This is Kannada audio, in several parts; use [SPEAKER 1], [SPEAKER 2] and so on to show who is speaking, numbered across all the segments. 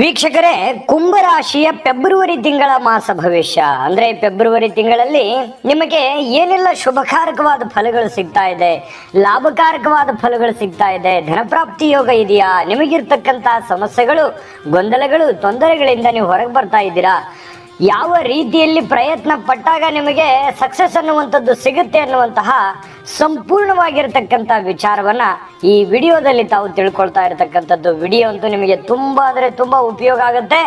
[SPEAKER 1] ವೀಕ್ಷಕರೇ, ಕುಂಭರಾಶಿಯ ಫೆಬ್ರವರಿ ತಿಂಗಳ ಮಾಸ ಭವಿಷ್ಯ. ಅಂದ್ರೆ ಫೆಬ್ರವರಿ ತಿಂಗಳಲ್ಲಿ ನಿಮಗೆ ಏನೆಲ್ಲ ಶುಭಕಾರಕವಾದ ಫಲಗಳು ಸಿಗ್ತಾ ಇದೆ, ಲಾಭಕಾರಕವಾದ ಫಲಗಳು ಸಿಗ್ತಾ ಇದೆ, ಧನಪ್ರಾಪ್ತಿ ಯೋಗ ಇದೆಯಾ? ನಿಮಗಿರ್ತಕ್ಕಂತಹ ಸಮಸ್ಯೆಗಳು, ಗೊಂದಲಗಳು, ತೊಂದರೆಗಳಿಂದ ನೀವು ಹೊರಗೆ ಬರ್ತಾ ಇದ್ದೀರಾ? ಯಾವ ರೀತಿಯಲ್ಲಿ ಪ್ರಯತ್ನ ಪಟ್ಟಾಗ ನಿಮಗೆ ಸಕ್ಸಸ್ ಅನ್ನುವಂಥದ್ದು ಸಿಗುತ್ತೆ ಅನ್ನುವಂತಹ ಸಂಪೂರ್ಣವಾಗಿರ್ತಕ್ಕಂಥ ವಿಚಾರವನ್ನ ಈ ವಿಡಿಯೋದಲ್ಲಿ ತಾವು ತಿಳ್ಕೊಳ್ತಾ ಇರತಕ್ಕಂಥದ್ದು. ವಿಡಿಯೋ ಅಂತೂ ನಿಮಗೆ ತುಂಬಾ ಅಂದ್ರೆ ತುಂಬಾ ಉಪಯೋಗ ಆಗುತ್ತೆ.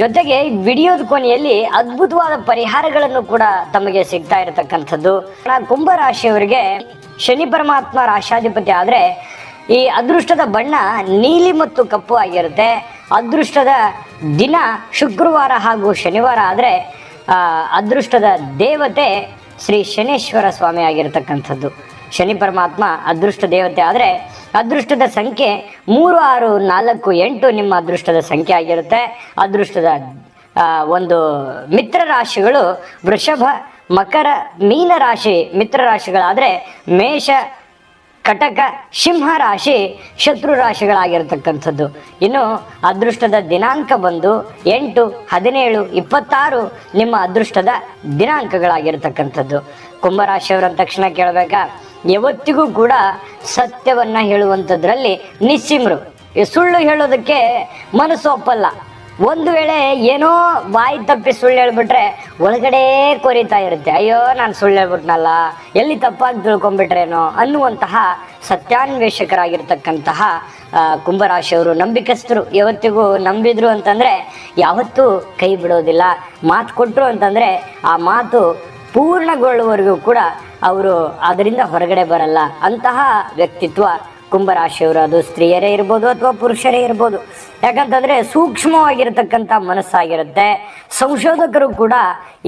[SPEAKER 1] ಜೊತೆಗೆ ವಿಡಿಯೋದ ಕೊನೆಯಲ್ಲಿ ಅದ್ಭುತವಾದ ಪರಿಹಾರಗಳನ್ನು ಕೂಡ ತಮಗೆ ಸಿಗ್ತಾ ಇರತಕ್ಕಂಥದ್ದು. ಕುಂಭರಾಶಿಯವರಿಗೆ ಶನಿ ಪರಮಾತ್ಮ ರಾಶಾಧಿಪತಿ ಆದ್ರೆ ಈ ಅದೃಷ್ಟದ ಬಣ್ಣ ನೀಲಿ ಮತ್ತು ಕಪ್ಪು ಆಗಿರುತ್ತೆ. ಅದೃಷ್ಟದ ದಿನ ಶುಕ್ರವಾರ ಹಾಗೂ ಶನಿವಾರ ಆದರೆ ಅದೃಷ್ಟದ ದೇವತೆ ಶ್ರೀ ಶನೇಶ್ವರ ಸ್ವಾಮಿ ಆಗಿರತಕ್ಕಂಥದ್ದು. ಶನಿ ಪರಮಾತ್ಮ ಅದೃಷ್ಟ ದೇವತೆ ಆದರೆ ಅದೃಷ್ಟದ ಸಂಖ್ಯೆ ಮೂರು, ಆರು, ನಾಲ್ಕು, ಎಂಟು ನಿಮ್ಮ ಅದೃಷ್ಟದ ಸಂಖ್ಯೆ ಆಗಿರುತ್ತೆ. ಅದೃಷ್ಟದ ಒಂದು ಮಿತ್ರ ರಾಶಿಗಳು ವೃಷಭ, ಮಕರ, ಮೀನ ರಾಶಿ ಮಿತ್ರ ರಾಶಿಗಳಾದರೆ ಮೇಷ ಕಟಕ ಸಿಂಹ ರಾಶಿ ಶತ್ರು ರಾಶಿಗಳಾಗಿರ್ತಕ್ಕಂಥದ್ದು. ಇನ್ನು ಅದೃಷ್ಟದ ದಿನಾಂಕ ಬಂದು ಎಂಟು, ಹದಿನೇಳು, ಇಪ್ಪತ್ತಾರು ನಿಮ್ಮ ಅದೃಷ್ಟದ ದಿನಾಂಕಗಳಾಗಿರ್ತಕ್ಕಂಥದ್ದು. ಕುಂಭರಾಶಿಯವರ ತಕ್ಷಣ ಕೇಳಬೇಕಾ? ಯಾವತ್ತಿಗೂ ಕೂಡ ಸತ್ಯವನ್ನ ಹೇಳುವಂಥದ್ರಲ್ಲಿ ನಿಸ್ಸಿಮ್ರು. ಸುಳ್ಳು ಹೇಳೋದಕ್ಕೆ ಮನಸ್ಸು ಒಪ್ಪಲ್ಲ. ಒಂದು ವೇಳೆ ಏನೋ ಬಾಯಿ ತಪ್ಪಿ ಸುಳ್ಳು ಹೇಳ್ಬಿಟ್ರೆ ಒಳಗಡೆ ಕೊರಿತಾ ಇರುತ್ತೆ. ಅಯ್ಯೋ, ನಾನು ಸುಳ್ಳು ಹೇಳ್ಬಿಟ್ನಲ್ಲ, ಎಲ್ಲಿ ತಪ್ಪಾಗಿ ತಿಳ್ಕೊಂಬಿಟ್ರೇನೋ ಅನ್ನುವಂತಹ ಸತ್ಯಾನ್ವೇಷಕರಾಗಿರ್ತಕ್ಕಂತಹ ಕುಂಭರಾಶಿಯವರು, ನಂಬಿಕಸ್ಥರು ಯಾವತ್ತಿಗೂ ನಂಬಿದ್ರು ಅಂತಂದ್ರೆ ಯಾವತ್ತೂ ಕೈ ಬಿಡೋದಿಲ್ಲ. ಮಾತು ಕೊಟ್ಟರು ಅಂತಂದ್ರೆ ಆ ಮಾತು ಪೂರ್ಣಗೊಳ್ಳುವವರೆಗೂ ಕೂಡ ಅವರು ಅದರಿಂದ ಹೊರಗಡೆ ಬರಲ್ಲ. ಅಂತಹ ವ್ಯಕ್ತಿತ್ವ ಕುಂಭರಾಶಿಯವರು ಅದು ಸ್ತ್ರೀಯರೇ ಇರ್ಬೋದು ಅಥವಾ ಪುರುಷರೇ ಇರ್ಬೋದು. ಯಾಕಂತಂದ್ರೆ ಸೂಕ್ಷ್ಮವಾಗಿರತಕ್ಕಂಥ ಮನಸ್ಸಾಗಿರುತ್ತೆ. ಸಂಶೋಧಕರು ಕೂಡ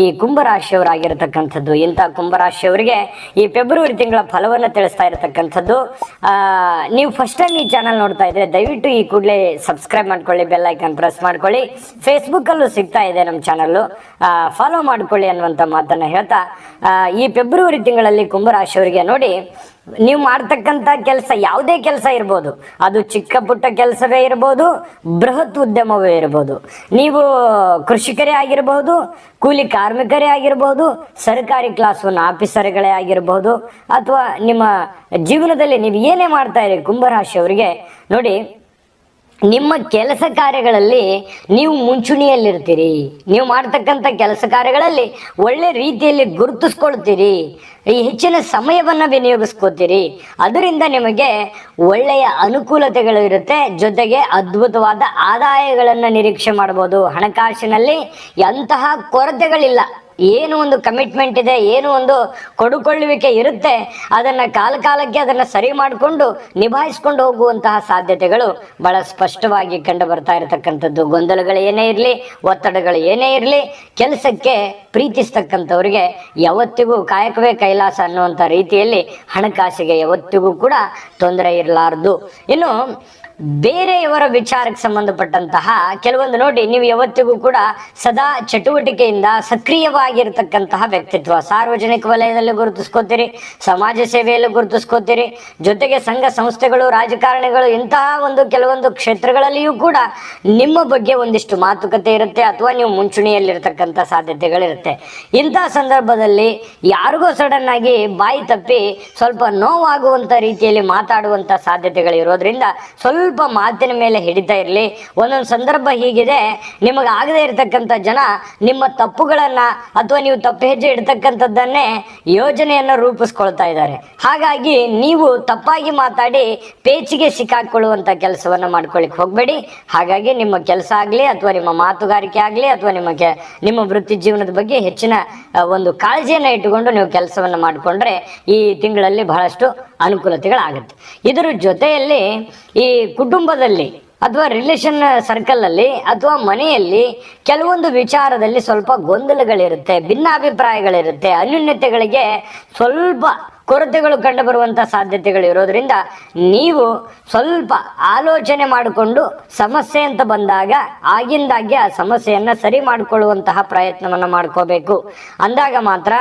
[SPEAKER 1] ಈ ಕುಂಭರಾಶಿಯವರಾಗಿರತಕ್ಕಂಥದ್ದು, ಇಂಥ ಕುಂಭರಾಶಿಯವರಿಗೆ ಈ ಫೆಬ್ರವರಿ ತಿಂಗಳ ಫಲವನ್ನು ತಿಳಿಸ್ತಾ ಇರತಕ್ಕಂಥದ್ದು. ನೀವು ಫಸ್ಟ್ ಟೈಮ್ ಈ ಚಾನಲ್ ನೋಡ್ತಾ ಇದ್ರೆ ದಯವಿಟ್ಟು ಈ ಕೂಡಲೇ ಸಬ್ಸ್ಕ್ರೈಬ್ ಮಾಡ್ಕೊಳ್ಳಿ ಬೆಲ್ ಐಕನ್ ಪ್ರೆಸ್ ಮಾಡ್ಕೊಳ್ಳಿ. ಫೇಸ್ಬುಕ್ಕಲ್ಲೂ ಸಿಗ್ತಾ ಇದೆ ನಮ್ಮ ಚಾನಲ್ಲು ಫಾಲೋ ಮಾಡ್ಕೊಳ್ಳಿ ಅನ್ನುವಂಥ ಮಾತನ್ನು ಹೇಳ್ತಾ ಈ ಫೆಬ್ರವರಿ ತಿಂಗಳಲ್ಲಿ ಕುಂಭರಾಶಿಯವರಿಗೆ ನೋಡಿ, ನೀವು ಮಾಡ್ತಕ್ಕಂಥ ಕೆಲಸ ಯಾವುದೇ ಕೆಲಸ ಇರ್ಬೋದು. ಅದು ಚಿಕ್ಕ ಪುಟ್ಟ ಕೆಲಸವೇ ಇರ್ಬೋದು, ಬೃಹತ್ ಉದ್ಯಮವೇ ಇರ್ಬೋದು. ನೀವು ಕೃಷಿಕರೇ ಆಗಿರಬಹುದು ಕೂಲಿ ಕಾರ್ಮಿಕರೇ ಆಗಿರಬಹುದು ಸರ್ಕಾರಿ ಕ್ಲಾಸ್ ಒನ್ ಆಫೀಸರ್ಗಳೇ ಆಗಿರಬಹುದು ಅಥವಾ ನಿಮ್ಮ ಜೀವನದಲ್ಲಿ ನೀವು ಏನೇ ಮಾಡ್ತಾ ಇರಿ ಕುಂಭರಾಶಿಯವರಿಗೆ ನೋಡಿ ನಿಮ್ಮ ಕೆಲಸ ಕಾರ್ಯಗಳಲ್ಲಿ ನೀವು ಮುಂಚೂಣಿಯಲ್ಲಿರ್ತೀರಿ. ನೀವು ಮಾಡ್ತಕ್ಕಂಥ ಕೆಲಸ ಕಾರ್ಯಗಳಲ್ಲಿ ಒಳ್ಳೆ ರೀತಿಯಲ್ಲಿ ಗುರುತಿಸ್ಕೊಳ್ತೀರಿ. ಈ ಹೆಚ್ಚಿನ ಸಮಯವನ್ನು ವಿನಿಯೋಗಿಸ್ಕೋತೀರಿ ಅದರಿಂದ ನಿಮಗೆ ಒಳ್ಳೆಯ ಅನುಕೂಲತೆಗಳು ಇರುತ್ತೆ. ಜೊತೆಗೆ ಅದ್ಭುತವಾದ ಆದಾಯಗಳನ್ನು ನಿರೀಕ್ಷೆ ಮಾಡ್ಬೋದು. ಹಣಕಾಸಿನಲ್ಲಿ ಎಂತಹ ಕೊರತೆಗಳಿಲ್ಲ. ಏನು ಒಂದು ಕಮಿಟ್ಮೆಂಟ್ ಇದೆ, ಏನು ಒಂದು ಕೊಡುಕೊಳ್ಳುವಿಕೆ ಇರುತ್ತೆ, ಅದನ್ನ ಕಾಲ ಕಾಲಕ್ಕೆ ಅದನ್ನ ಸರಿ ಮಾಡಿಕೊಂಡು ನಿಭಾಯಿಸ್ಕೊಂಡು ಹೋಗುವಂತಹ ಸಾಧ್ಯತೆಗಳು ಬಹಳ ಸ್ಪಷ್ಟವಾಗಿ ಕಂಡು ಬರ್ತಾ ಇರತಕ್ಕಂಥದ್ದು. ಗೊಂದಲಗಳು ಏನೇ ಇರಲಿ, ಒತ್ತಡಗಳು ಏನೇ ಇರಲಿ, ಕೆಲಸಕ್ಕೆ ಪ್ರೀತಿಸ್ತಕ್ಕಂಥವ್ರಿಗೆ ಯಾವತ್ತಿಗೂ ಕಾಯಕವೇ ಕೈಲಾಸ ಅನ್ನುವಂಥ ರೀತಿಯಲ್ಲಿ ಹಣಕಾಸಿಗೆ ಯಾವತ್ತಿಗೂ ಕೂಡ ತೊಂದರೆ ಇರಲಾರದು. ಇನ್ನು ಬೇರೆಯವರ ವಿಚಾರಕ್ಕೆ ಸಂಬಂಧಪಟ್ಟಂತಹ ಕೆಲವೊಂದು ನೋಡಿ ನೀವು ಯಾವತ್ತಿಗೂ ಕೂಡ ಸದಾ ಚಟುವಟಿಕೆಯಿಂದ ಸಕ್ರಿಯವಾಗಿರ್ತಕ್ಕಂತಹ ವ್ಯಕ್ತಿತ್ವ. ಸಾರ್ವಜನಿಕ ವಲಯದಲ್ಲಿ ಗುರುತಿಸ್ಕೋತೀರಿ, ಸಮಾಜ ಸೇವೆಯಲ್ಲಿ ಗುರುತಿಸ್ಕೋತೀರಿ, ಜೊತೆಗೆ ಸಂಘ ಸಂಸ್ಥೆಗಳು, ರಾಜಕಾರಣಿಗಳು, ಇಂತಹ ಒಂದು ಕೆಲವೊಂದು ಕ್ಷೇತ್ರಗಳಲ್ಲಿಯೂ ಕೂಡ ನಿಮ್ಮ ಬಗ್ಗೆ ಒಂದಿಷ್ಟು ಮಾತುಕತೆ ಇರುತ್ತೆ ಅಥವಾ ನೀವು ಮುಂಚೂಣಿಯಲ್ಲಿರ್ತಕ್ಕಂಥ ಸಾಧ್ಯತೆಗಳಿರುತ್ತೆ. ಇಂತಹ ಸಂದರ್ಭದಲ್ಲಿ ಯಾರಿಗೋ ಸಡನ್ ಆಗಿ ಬಾಯಿ ತಪ್ಪಿ ಸ್ವಲ್ಪ ನೋವಾಗುವಂತ ರೀತಿಯಲ್ಲಿ ಮಾತಾಡುವಂತ ಸಾಧ್ಯತೆಗಳು ಇರೋದ್ರಿಂದ ಸ್ವಲ್ಪ ಮಾತಿನ ಮೇಲೆ ಹಿಡಿತಾ ಇರಲಿ. ಒಂದೊಂದು ಸಂದರ್ಭ ಹೀಗಿದೆ. ನಿಮಗೆ ಆಗದೆ ಇರತಕ್ಕಂಥ ಜನ ನಿಮ್ಮ ತಪ್ಪುಗಳನ್ನ ಅಥವಾ ನೀವು ತಪ್ಪು ಹೆಜ್ಜೆ ಇಡ್ತಕ್ಕಂಥದ್ದನ್ನೇ ಯೋಜನೆಯನ್ನು ರೂಪಿಸ್ಕೊಳ್ತಾ ಇದ್ದಾರೆ. ಹಾಗಾಗಿ ನೀವು ತಪ್ಪಾಗಿ ಮಾತಾಡಿ ಪೇಚಿಗೆ ಸಿಕ್ಕಾಕೊಳ್ಳುವಂತ ಕೆಲಸವನ್ನ ಮಾಡ್ಕೊಳ್ಳಿಕ್ ಹೋಗ್ಬೇಡಿ. ಹಾಗಾಗಿ ನಿಮ್ಮ ಕೆಲಸ ಆಗಲಿ ಅಥವಾ ನಿಮ್ಮ ಮಾತುಗಾರಿಕೆ ಆಗಲಿ ಅಥವಾ ನಿಮ್ಮ ನಿಮ್ಮ ವೃತ್ತಿ ಜೀವನದ ಬಗ್ಗೆ ಹೆಚ್ಚಿನ ಒಂದು ಕಾಳಜಿಯನ್ನು ಇಟ್ಟುಕೊಂಡು ನೀವು ಕೆಲಸವನ್ನು ಮಾಡಿಕೊಂಡ್ರೆ ಈ ತಿಂಗಳಲ್ಲಿ ಬಹಳಷ್ಟು ಅನುಕೂಲತೆಗಳಾಗುತ್ತೆ. ಇದರ ಜೊತೆಯಲ್ಲಿ ಈ ಕುಟುಂಬದಲ್ಲಿ ಅಥವಾ ರಿಲೇಷನ್ ಸರ್ಕಲಲ್ಲಿ ಅಥವಾ ಮನೆಯಲ್ಲಿ ಕೆಲವೊಂದು ವಿಚಾರದಲ್ಲಿ ಸ್ವಲ್ಪ ಗೊಂದಲಗಳಿರುತ್ತೆ, ಭಿನ್ನಾಭಿಪ್ರಾಯಗಳಿರುತ್ತೆ, ಅನ್ಯೂನ್ಯತೆಗಳಿಗೆ ಸ್ವಲ್ಪ ಕೊರತೆಗಳು ಕಂಡು ಬರುವಂತಹ ಸಾಧ್ಯತೆಗಳು ಇರೋದ್ರಿಂದ ನೀವು ಸ್ವಲ್ಪ ಆಲೋಚನೆ ಮಾಡಿಕೊಂಡು ಸಮಸ್ಯೆ ಅಂತ ಬಂದಾಗ ಆಗಿಂದಾಗೆ ಆ ಸಮಸ್ಯೆಯನ್ನ ಸರಿ ಮಾಡಿಕೊಳ್ಳುವಂತಹ ಪ್ರಯತ್ನವನ್ನು ಮಾಡ್ಕೋಬೇಕು. ಅಂದಾಗ ಮಾತ್ರ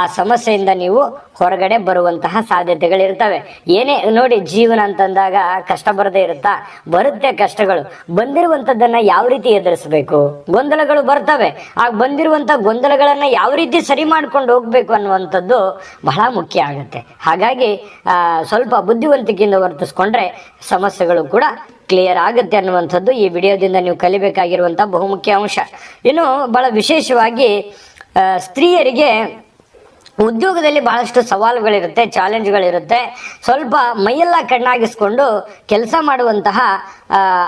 [SPEAKER 1] ಆ ಸಮಸ್ಯೆಯಿಂದ ನೀವು ಹೊರಗಡೆ ಬರುವಂತಹ ಸಾಧ್ಯತೆಗಳಿರ್ತವೆ ಏನೇ ನೋಡಿ ಜೀವನ ಅಂತಂದಾಗ ಕಷ್ಟ ಬರದೇ ಇರುತ್ತಾ? ಬರುತ್ತೆ ಕಷ್ಟಗಳು. ಬಂದಿರುವಂತದ್ದನ್ನ ಯಾವ ರೀತಿ ಎದುರಿಸಬೇಕು? ಗೊಂದಲಗಳು ಬರ್ತವೆ. ಆ ಬಂದಿರುವಂತ ಗೊಂದಲಗಳನ್ನ ಯಾವ ರೀತಿ ಸರಿ ಮಾಡ್ಕೊಂಡು ಹೋಗ್ಬೇಕು ಅನ್ನುವಂಥದ್ದು ಬಹಳ ಮುಖ್ಯ ಆಗುತ್ತೆ. ಹಾಗಾಗಿ ಸ್ವಲ್ಪ ಬುದ್ಧಿವಂತಿಕೆಯಿಂದ ವರ್ತಿಸ್ಕೊಂಡ್ರೆ ಸಮಸ್ಯೆಗಳು ಕೂಡ ಕ್ಲಿಯರ್ ಆಗುತ್ತೆ ಅನ್ನುವಂಥದ್ದು ಈ ವಿಡಿಯೋದಿಂದ ನೀವು ಕಲಿಬೇಕಾಗಿರುವಂಥ ಬಹುಮುಖ್ಯ ಅಂಶ. ಇನ್ನು ಬಹಳ ವಿಶೇಷವಾಗಿ ಸ್ತ್ರೀಯರಿಗೆ ಉದ್ಯೋಗದಲ್ಲಿ ಬಹಳಷ್ಟು ಸವಾಲುಗಳಿರುತ್ತೆ, ಚಾಲೆಂಜ್ಗಳಿರುತ್ತೆ. ಸ್ವಲ್ಪ ಮೈಯೆಲ್ಲ ಕಣ್ಣಾಗಿಸ್ಕೊಂಡು ಕೆಲಸ ಮಾಡುವಂತಹ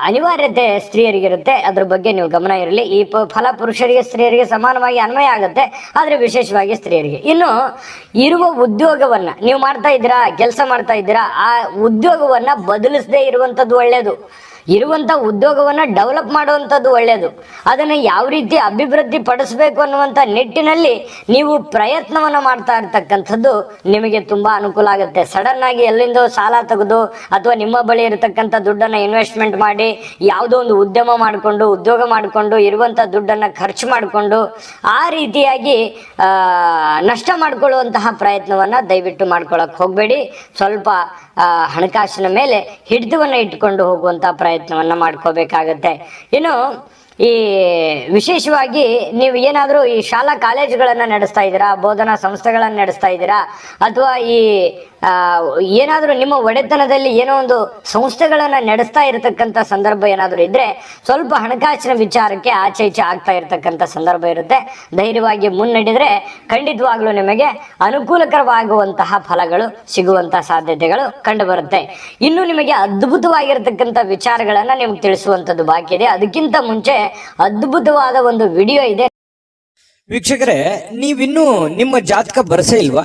[SPEAKER 1] ಅನಿವಾರ್ಯತೆ ಸ್ತ್ರೀಯರಿಗಿರುತ್ತೆ. ಅದ್ರ ಬಗ್ಗೆ ನೀವು ಗಮನ ಇರಲಿ. ಈ ಫಲ ಪುರುಷರಿಗೆ ಸ್ತ್ರೀಯರಿಗೆ ಸಮಾನವಾಗಿ ಅನ್ವಯ ಆಗುತ್ತೆ. ಆದರೆ ವಿಶೇಷವಾಗಿ ಸ್ತ್ರೀಯರಿಗೆ. ಇನ್ನು ಇರುವ ಉದ್ಯೋಗವನ್ನ, ನೀವು ಮಾಡ್ತಾ ಇದ್ದೀರಾ, ಕೆಲಸ ಮಾಡ್ತಾ ಇದ್ದೀರಾ, ಆ ಉದ್ಯೋಗವನ್ನ ಬದಲಿಸದೇ ಇರುವಂಥದ್ದು ಒಳ್ಳೆಯದು ಇರುವಂತ ಉದ್ಯೋಗವನ್ನ ಡೆವಲಪ್ ಮಾಡುವಂಥದ್ದು ಒಳ್ಳೆಯದು ಅದನ್ನ ಯಾವ ರೀತಿ ಅಭಿವೃದ್ಧಿ ಪಡಿಸಬೇಕು ಅನ್ನುವಂಥ ನಿಟ್ಟಿನಲ್ಲಿ ನೀವು ಪ್ರಯತ್ನವನ್ನ ಮಾಡ್ತಾ ಇರ್ತಕ್ಕಂಥದ್ದು ನಿಮಗೆ ತುಂಬಾ ಅನುಕೂಲ ಆಗುತ್ತೆ. ಸಡನ್ ಆಗಿ ಎಲ್ಲಿಂದೋ ಸಾಲ ತೆಗೆದು ಅಥವಾ ನಿಮ್ಮ ಬಳಿ ಇರತಕ್ಕಂಥ ದುಡ್ಡನ್ನ ಇನ್ವೆಸ್ಟ್ಮೆಂಟ್ ಮಾಡಿ ಯಾವುದೋ ಒಂದು ಉದ್ಯಮ ಮಾಡಿಕೊಂಡು, ಉದ್ಯೋಗ ಮಾಡಿಕೊಂಡು ಇರುವಂತ ದುಡ್ಡನ್ನ ಖರ್ಚು ಮಾಡಿಕೊಂಡು ಆ ರೀತಿಯಾಗಿ ನಷ್ಟ ಮಾಡಿಕೊಳ್ಳುವಂತಹ ಪ್ರಯತ್ನವನ್ನ ದಯವಿಟ್ಟು ಮಾಡ್ಕೊಳಕ್ ಹೋಗಬೇಡಿ. ಸ್ವಲ್ಪ ಹಣಕಾಸಿನ ಮೇಲೆ ಹಿಡಿತವನ್ನ ಇಟ್ಕೊಂಡು ಹೋಗುವಂತ ಪ್ರಯತ್ನವನ್ನ ಮಾಡ್ಕೋಬೇಕಾಗತ್ತೆ. ಇನ್ನು ಈ ವಿಶೇಷವಾಗಿ ನೀವು ಏನಾದರೂ ಈ ಶಾಲಾ ಕಾಲೇಜುಗಳನ್ನು ನಡೆಸ್ತಾ ಇದ್ದೀರಾ, ಬೋಧನಾ ಸಂಸ್ಥೆಗಳನ್ನು ನಡೆಸ್ತಾ ಇದ್ದೀರಾ, ಅಥವಾ ಈ ಆ, ಏನಾದರೂ ನಿಮ್ಮ ಒಡೆತನದಲ್ಲಿ ಏನೋ ಒಂದು ಸಂಸ್ಥೆಗಳನ್ನು ನಡೆಸ್ತಾ ಇರತಕ್ಕಂತ ಸಂದರ್ಭ ಏನಾದರೂ ಇದ್ರೆ ಸ್ವಲ್ಪ ಹಣಕಾಸಿನ ವಿಚಾರಕ್ಕೆ ಆಚೆ ಈಚೆ ಆಗ್ತಾ ಇರತಕ್ಕಂತ ಸಂದರ್ಭ ಇರುತ್ತೆ. ಧೈರ್ಯವಾಗಿ ಮುನ್ನಡೆದ್ರೆ ಖಂಡಿತವಾಗ್ಲೂ ನಿಮಗೆ ಅನುಕೂಲಕರವಾಗುವಂತಹ ಫಲಗಳು ಸಿಗುವಂತಹ ಸಾಧ್ಯತೆಗಳು ಕಂಡು ಬರುತ್ತೆ ಇನ್ನು ನಿಮಗೆ ಅದ್ಭುತವಾಗಿರತಕ್ಕಂಥ ವಿಚಾರಗಳನ್ನ ನಿಮ್ಗೆ ತಿಳಿಸುವಂತದ್ದು ಬಾಕಿ ಇದೆ. ಅದಕ್ಕಿಂತ ಮುಂಚೆ ಅದ್ಭುತವಾದ ಒಂದು ವಿಡಿಯೋ ಇದೆ.
[SPEAKER 2] ವೀಕ್ಷಕರೇ ನೀವಿನ್ನೂ ನಿಮ್ಮ ಜಾತಕ ಬರಸೇ ಇಲ್ವಾ?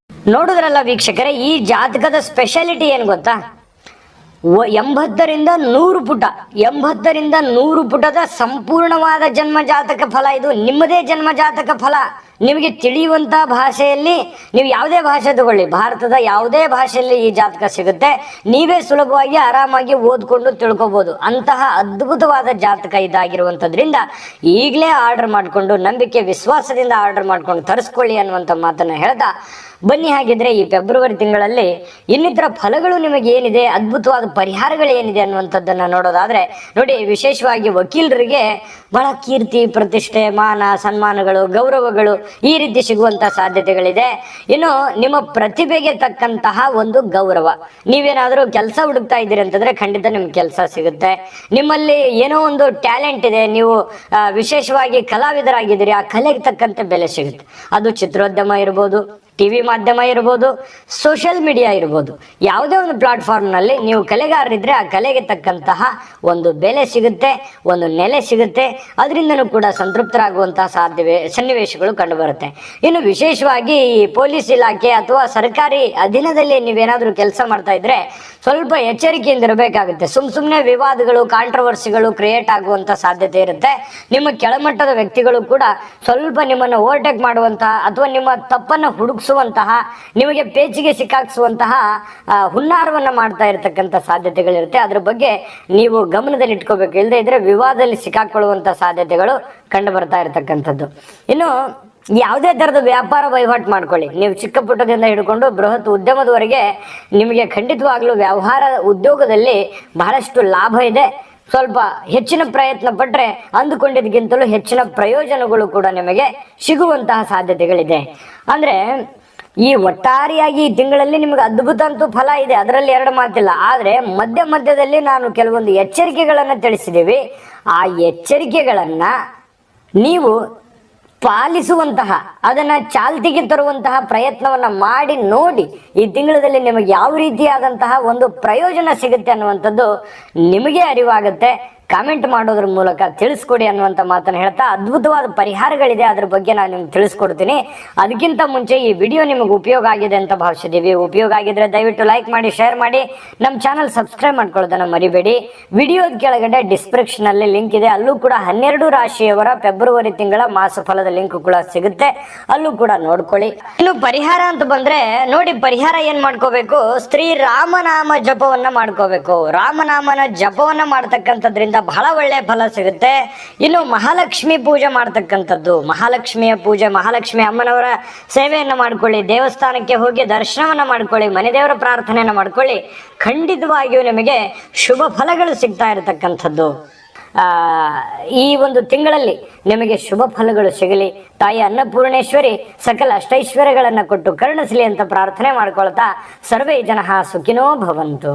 [SPEAKER 1] ನೋಡಿದ್ರಲ್ಲ ವೀಕ್ಷಕರೇ, ಈ ಜಾತಕದ ಸ್ಪೆಷಾಲಿಟಿ ಏನು ಗೊತ್ತಾ? ಎಂಬತ್ತರಿಂದ ನೂರು ಪುಟ ಎಂಬತ್ತರಿಂದ ನೂರು ಪುಟದ ಸಂಪೂರ್ಣವಾದ ಜನ್ಮ ಜಾತಕ ಫಲ ಇದು. ನಿಮ್ಮದೇ ಜನ್ಮ ಜಾತಕ ಫಲ. ನಿಮಗೆ ತಿಳಿಯುವಂತ ಭಾಷೆಯಲ್ಲಿ ನೀವು ಯಾವುದೇ ಭಾಷೆ ತಗೊಳ್ಳಿ. ಭಾರತದ ಯಾವುದೇ ಭಾಷೆಯಲ್ಲಿ ಈ ಜಾತಕ ಸಿಗುತ್ತೆ. ನೀವೇ ಸುಲಭವಾಗಿ ಆರಾಮಾಗಿ ಓದ್ಕೊಂಡು ತಿಳ್ಕೊಬಹುದು ಅಂತಹ ಅದ್ಭುತವಾದ ಜಾತಕ ಇದಾಗಿರುವಂಥದ್ರಿಂದ ಈಗಲೇ ಆರ್ಡರ್ ಮಾಡಿಕೊಂಡು ನಂಬಿಕೆ, ವಿಶ್ವಾಸದಿಂದ ಆರ್ಡರ್ ಮಾಡ್ಕೊಂಡು ತರಿಸ್ಕೊಳ್ಳಿ ಅನ್ನುವಂಥ ಮಾತನ್ನು ಹೇಳ್ತಾ ಬನ್ನಿ ಹಾಗಿದ್ರೆ ಈ ಫೆಬ್ರವರಿ ತಿಂಗಳಲ್ಲಿ ಇನ್ನಿತರ ಫಲಗಳು ನಿಮಗೆ ಏನಿದೆ, ಅದ್ಭುತವಾದ ಪರಿಹಾರಗಳು ಏನಿದೆ ಅನ್ನುವಂಥದ್ದನ್ನ ನೋಡೋದಾದ್ರೆ, ನೋಡಿ, ವಿಶೇಷವಾಗಿ ವಕೀಲರಿಗೆ ಬಹಳ ಕೀರ್ತಿ, ಪ್ರತಿಷ್ಠೆ, ಮಾನ, ಸನ್ಮಾನಗಳು, ಗೌರವಗಳು ಈ ರೀತಿ ಸಿಗುವಂತ ಸಾಧ್ಯತೆಗಳಿದೆ. ಇನ್ನು ನಿಮ್ಮ ಪ್ರತಿಭೆಗೆ ತಕ್ಕಂತಹ ಒಂದು ಗೌರವ. ನೀವೇನಾದರೂ ಕೆಲಸ ಹುಡುಕ್ತಾ ಇದ್ದೀರಿ ಅಂತಂದ್ರೆ ಖಂಡಿತ ನಿಮ್ಗೆ ಕೆಲಸ ಸಿಗುತ್ತೆ. ನಿಮ್ಮಲ್ಲಿ ಏನೋ ಒಂದು ಟ್ಯಾಲೆಂಟ್ ಇದೆ, ನೀವು ವಿಶೇಷವಾಗಿ ಕಲಾವಿದರಾಗಿದ್ದೀರಿ, ಆ ಕಲೆಗೆ ತಕ್ಕಂತೆ ಬೆಲೆ ಸಿಗುತ್ತೆ. ಅದು ಚಿತ್ರೋದ್ಯಮ ಇರ್ಬೋದು ಟಿವಿ ಮಾಧ್ಯಮ ಇರ್ಬೋದು ಸೋಷಿಯಲ್ ಮೀಡಿಯಾ ಇರ್ಬೋದು, ಯಾವುದೇ ಒಂದು ಪ್ಲಾಟ್ಫಾರ್ಮ್ನಲ್ಲಿ ನೀವು ಕಲೆಗಾರರಿದ್ರೆ ಆ ಕಲೆಗೆ ತಕ್ಕಂತಹ ಒಂದು ಬೆಲೆ ಸಿಗುತ್ತೆ, ಒಂದು ನೆಲೆ ಸಿಗುತ್ತೆ, ಅದರಿಂದನೂ ಕೂಡ ಸಂತೃಪ್ತರಾಗುವಂತಹ ಸಾಧ್ಯವೇ, ಸನ್ನಿವೇಶಗಳು ಕಂಡುಬರುತ್ತೆ. ಇನ್ನು ವಿಶೇಷವಾಗಿ ಈ ಪೊಲೀಸ್ ಇಲಾಖೆ ಅಥವಾ ಸರ್ಕಾರಿ ಅಧೀನದಲ್ಲಿ ನೀವೇನಾದರೂ ಕೆಲಸ ಮಾಡ್ತಾ ಇದ್ರೆ ಸ್ವಲ್ಪ ಎಚ್ಚರಿಕೆಯಿಂದ ಇರಬೇಕಾಗುತ್ತೆ. ಸುಮ್ ಸುಮ್ಮನೆ ವಿವಾದಗಳು ಕಾಂಟ್ರವರ್ಸಿಗಳು ಕ್ರಿಯೇಟ್ ಆಗುವಂತ ಸಾಧ್ಯತೆ ಇರುತ್ತೆ. ನಿಮ್ಮ ಕೆಳಮಟ್ಟದ ವ್ಯಕ್ತಿಗಳು ಕೂಡ ಸ್ವಲ್ಪ ನಿಮ್ಮನ್ನು ಓವರ್ಟೇಕ್ ಮಾಡುವಂತಹ ಅಥವಾ ನಿಮ್ಮ ತಪ್ಪನ್ನು ಹುಡುಕಿಸುವಂತಹ ನಿಮಗೆ ಪೇಚಿಗೆ ಸಿಕ್ಕಾಕ್ಸುವಂತಹ ಹುನ್ನಾರವನ್ನ ಮಾಡ್ತಾ ಇರತಕ್ಕಂಥ ಸಾಧ್ಯತೆಗಳಿರುತ್ತೆ. ಅದ್ರ ಬಗ್ಗೆ ನೀವು ಗಮನದಲ್ಲಿ ಇಟ್ಕೋಬೇಕು ಇಲ್ಲದೆ ಇದ್ರೆ ವಿವಾದದಲ್ಲಿ ಸಿಕ್ಕಾಕೊಳ್ಳುವಂತ ಸಾಧ್ಯತೆಗಳು ಕಂಡು ಬರ್ತಾ ಇರತಕ್ಕಂಥದ್ದು. ಇನ್ನು ಯಾವುದೇ ಥರದ ವ್ಯಾಪಾರ ವಹಿವಾಟು ಮಾಡ್ಕೊಳ್ಳಿ. ನೀವು ಚಿಕ್ಕ ಪುಟ್ಟದಿಂದ ಹಿಡ್ಕೊಂಡು ಬೃಹತ್ ಉದ್ಯಮದವರೆಗೆ ನಿಮಗೆ ಖಂಡಿತವಾಗ್ಲೂ ವ್ಯವಹಾರ ಉದ್ಯೋಗದಲ್ಲಿ ಬಹಳಷ್ಟು ಲಾಭ ಇದೆ. ಸ್ವಲ್ಪ ಹೆಚ್ಚಿನ ಪ್ರಯತ್ನ ಪಟ್ಟರೆ ಅಂದುಕೊಂಡಿದ್ದಕ್ಕಿಂತಲೂ ಹೆಚ್ಚಿನ ಪ್ರಯೋಜನಗಳು ಕೂಡ ನಿಮಗೆ ಸಿಗುವಂತಹ ಸಾಧ್ಯತೆಗಳಿದೆ. ಅಂದ್ರೆ ಈ ಒಟ್ಟಾರೆಯಾಗಿ ಈ ತಿಂಗಳಲ್ಲಿ ನಿಮಗೆ ಅದ್ಭುತ ಅಂತೂ ಫಲ ಇದೆ. ಅದರಲ್ಲಿ ಎರಡು ಮಾತಿಲ್ಲ. ಆದರೆ ಮಧ್ಯ ಮಧ್ಯದಲ್ಲಿ ನಾನು ಕೆಲವೊಂದು ಎಚ್ಚರಿಕೆಗಳನ್ನು ತಿಳಿಸಿದ್ದೀವಿ ಆ ಎಚ್ಚರಿಕೆಗಳನ್ನು ನೀವು ಪಾಲಿಸುವಂತಹ, ಅದನ್ನ ಚಾಲ್ತಿಗೆ ತರುವಂತಹ ಪ್ರಯತ್ನವನ್ನ ಮಾಡಿ ನೋಡಿ ಈ ತಿಂಗಳಲ್ಲಿ ನಿಮಗೆ ಯಾವ ರೀತಿಯಾದಂತಹ ಒಂದು ಪ್ರಯೋಜನ ಸಿಗುತ್ತೆ ಅನ್ನುವಂಥದ್ದು ನಿಮಗೆ ಅರಿವಾಗುತ್ತೆ. ಕಾಮೆಂಟ್ ಮಾಡೋದ್ರ ಮೂಲಕ ತಿಳಿಸ್ಕೊಡಿ ಅನ್ನುವಂಥ ಮಾತನ್ನು ಹೇಳ್ತಾ ಅದ್ಭುತವಾದ ಪರಿಹಾರಗಳಿದೆ ಅದ್ರ ಬಗ್ಗೆ ನಾನು ನಿಮ್ಗೆ ತಿಳಿಸ್ಕೊಡ್ತೀನಿ. ಅದಕ್ಕಿಂತ ಮುಂಚೆ ಈ ವಿಡಿಯೋ ನಿಮಗೆ ಉಪಯೋಗ ಆಗಿದೆ ಅಂತ ಭಾವಿಸಿದ್ದೀವಿ ಉಪಯೋಗ ಆಗಿದ್ರೆ ದಯವಿಟ್ಟು ಲೈಕ್ ಮಾಡಿ ಶೇರ್ ಮಾಡಿ. ನಮ್ಮ ಚಾನಲ್ ಸಬ್ಸ್ಕ್ರೈಬ್ ಮಾಡ್ಕೊಳ್ಳೋದನ್ನ ಮರಿಬೇಡಿ. ವಿಡಿಯೋದ ಕೆಳಗಡೆ ಡಿಸ್ಕ್ರಿಪ್ಷನ್ ಅಲ್ಲಿ ಲಿಂಕ್ ಇದೆ. ಅಲ್ಲೂ ಕೂಡ ಹನ್ನೆರಡು ರಾಶಿಯವರ ಫೆಬ್ರವರಿ ತಿಂಗಳ ಮಾಸ ಫಲದ ಲಿಂಕ್ ಕೂಡ ಸಿಗುತ್ತೆ. ಅಲ್ಲೂ ಕೂಡ ನೋಡ್ಕೊಳ್ಳಿ. ಇನ್ನು ಪರಿಹಾರ ಅಂತ ಬಂದ್ರೆ ನೋಡಿ ಪರಿಹಾರ ಏನ್ ಮಾಡ್ಕೋಬೇಕು? ಸ್ತ್ರೀ ರಾಮನಾಮ ಜಪವನ್ನ ಮಾಡ್ಕೋಬೇಕು. ರಾಮನಾಮನ ಜಪವನ್ನ ಮಾಡ್ತಕ್ಕಂಥದ್ರಿಂದ ಬಹಳ ಒಳ್ಳೆ ಫಲ ಸಿಗುತ್ತೆ. ಇನ್ನು ಮಹಾಲಕ್ಷ್ಮಿ ಪೂಜೆ ಮಾಡ್ತಕ್ಕಂಥದ್ದು. ಮಹಾಲಕ್ಷ್ಮಿಯ ಪೂಜೆ, ಮಹಾಲಕ್ಷ್ಮಿ ಅಮ್ಮನವರ ಸೇವೆಯನ್ನು ಮಾಡ್ಕೊಳ್ಳಿ, ದೇವಸ್ಥಾನಕ್ಕೆ ಹೋಗಿ ದರ್ಶನವನ್ನು ಮಾಡ್ಕೊಳ್ಳಿ ಮನೆ ದೇವರ ಪ್ರಾರ್ಥನೆಯನ್ನ ಮಾಡ್ಕೊಳ್ಳಿ. ಖಂಡಿತವಾಗಿಯೂ ನಿಮಗೆ ಶುಭ ಫಲಗಳು ಸಿಗ್ತಾ ಇರತಕ್ಕಂಥದ್ದು. ಈ ಒಂದು ತಿಂಗಳಲ್ಲಿ ನಿಮಗೆ ಶುಭ ಫಲಗಳು ಸಿಗಲಿ. ತಾಯಿ ಅನ್ನಪೂರ್ಣೇಶ್ವರಿ ಸಕಲ ಅಷ್ಟೈಶ್ವರ್ಯಗಳನ್ನು ಕೊಟ್ಟು ಕರುಣಿಸಲಿ ಅಂತ ಪ್ರಾರ್ಥನೆ ಮಾಡ್ಕೊಳ್ತಾ ಸರ್ವೇ ಜನ ಸುಖಿನೋ ಭವಂತು.